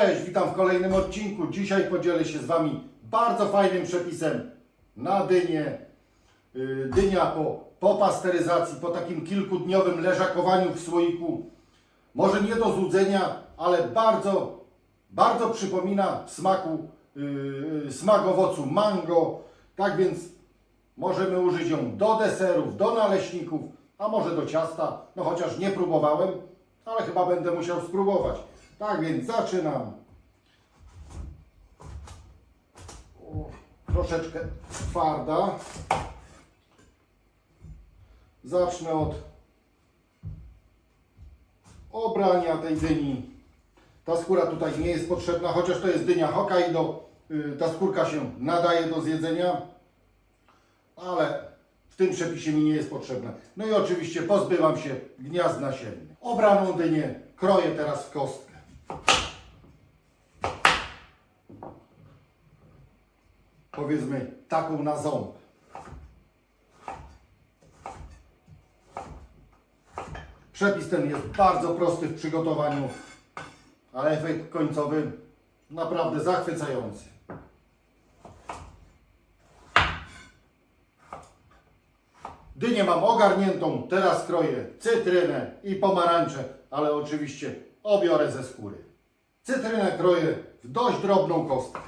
Cześć, witam w kolejnym odcinku. Dzisiaj podzielę się z Wami bardzo fajnym przepisem na dynię. Yy, Dynia po, po pasteryzacji, po takim kilkudniowym leżakowaniu w słoiku. Może nie do złudzenia, ale bardzo, bardzo przypomina smaku, yy, smak owocu mango. Tak więc możemy użyć ją do deserów, do naleśników, a może do ciasta. No chociaż nie próbowałem, ale chyba będę musiał spróbować. Tak więc zaczynam. Troszeczkę twarda. Zacznę od obrania tej dyni. Ta skóra tutaj nie jest potrzebna, chociaż to jest dynia Hokkaido. y, Ta skórka się nadaje do zjedzenia, ale w tym przepisie mi nie jest potrzebna. No i oczywiście pozbywam się gniazd nasiennych. Obraną dynię kroję teraz w kostkę. Powiedzmy taką na ząb. Przepis ten jest bardzo prosty w przygotowaniu, ale efekt końcowy naprawdę zachwycający. Dynię mam ogarniętą, teraz kroję cytrynę i pomarańcze, ale oczywiście obiorę ze skóry. Cytrynę kroję w dość drobną kostkę.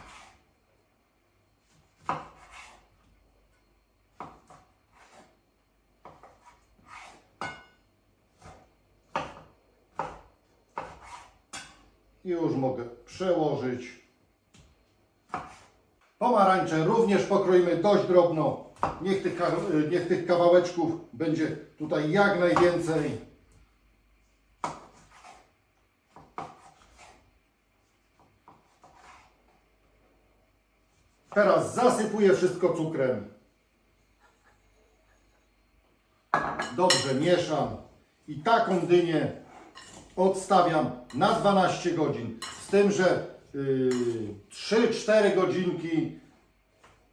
Już mogę przełożyć. Pomarańcze również pokroimy dość drobno. Niech tych, niech tych kawałeczków będzie tutaj jak najwięcej. Teraz zasypuję wszystko cukrem. Dobrze mieszam. I taką dynię odstawiam na 12 godzin. Z tym, że yy, 3-4 godzinki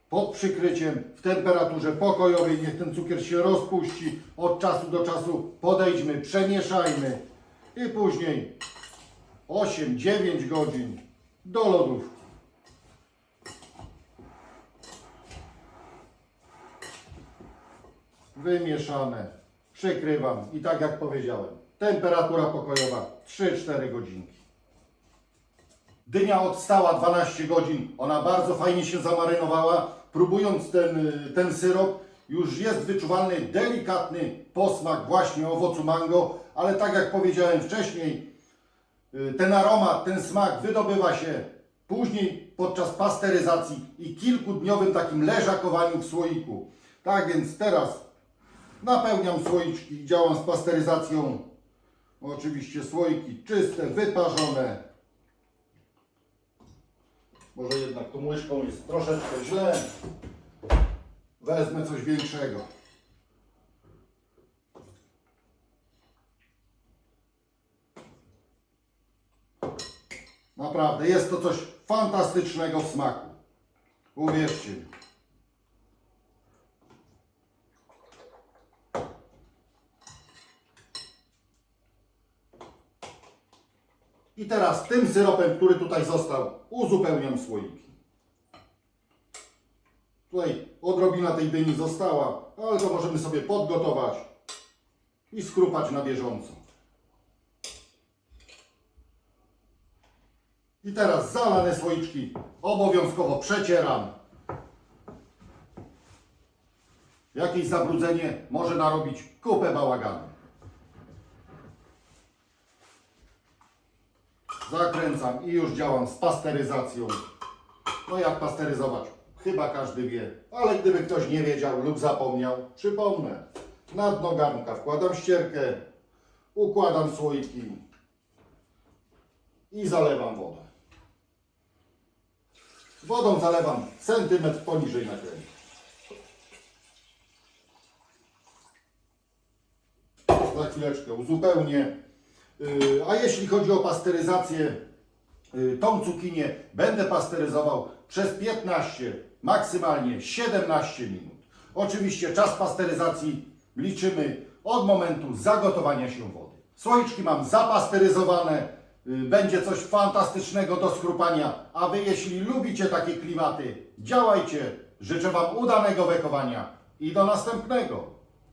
pod przykryciem w temperaturze pokojowej. Niech ten cukier się rozpuści. Od czasu do czasu podejdźmy, przemieszajmy i później 8-9 godzin do lodówki. Wymieszane. Przykrywam i tak jak powiedziałem, temperatura pokojowa 3-4 godzinki. Dynia odstała 12 godzin, ona bardzo fajnie się zamarynowała. Próbując ten, ten syrop, już jest wyczuwalny delikatny posmak właśnie owocu mango, ale tak jak powiedziałem wcześniej, y, ten aromat, ten smak wydobywa się później podczas pasteryzacji i kilkudniowym takim leżakowaniu w słoiku. Tak więc teraz napełniam słoiczki działam z pasteryzacją. Oczywiście słoiki czyste, wyparzone. Może jednak tą łyżką jest troszeczkę źle. Wezmę coś większego. Naprawdę, jest to coś fantastycznego w smaku. Uwierzcie mi. I teraz tym syropem, który tutaj został, uzupełniam słoiki. Tutaj odrobina tej dyni została, ale to możemy sobie podgotować i skrupać na bieżąco. I teraz zalane słoiczki obowiązkowo przecieram. Jakieś zabrudzenie może narobić kupę bałaganu. Zakręcam i już działam z pasteryzacją. No jak pasteryzować? Chyba każdy wie. Ale gdyby ktoś nie wiedział lub zapomniał, przypomnę. Na dno garnka wkładam ścierkę, układam słoiki i zalewam wodę. Wodą zalewam centymetr poniżej nakrętu. Za chwileczkę uzupełnię. Yy, A jeśli chodzi o pasteryzację, yy, tą cukinię będę pasteryzował przez 15, maksymalnie 17 minut. Oczywiście czas pasteryzacji liczymy od momentu zagotowania się wody. Słoiczki mam zapasteryzowane, y, będzie coś fantastycznego do schrupania. A wy, jeśli lubicie takie klimaty, działajcie. Życzę wam udanego wekowania i do następnego.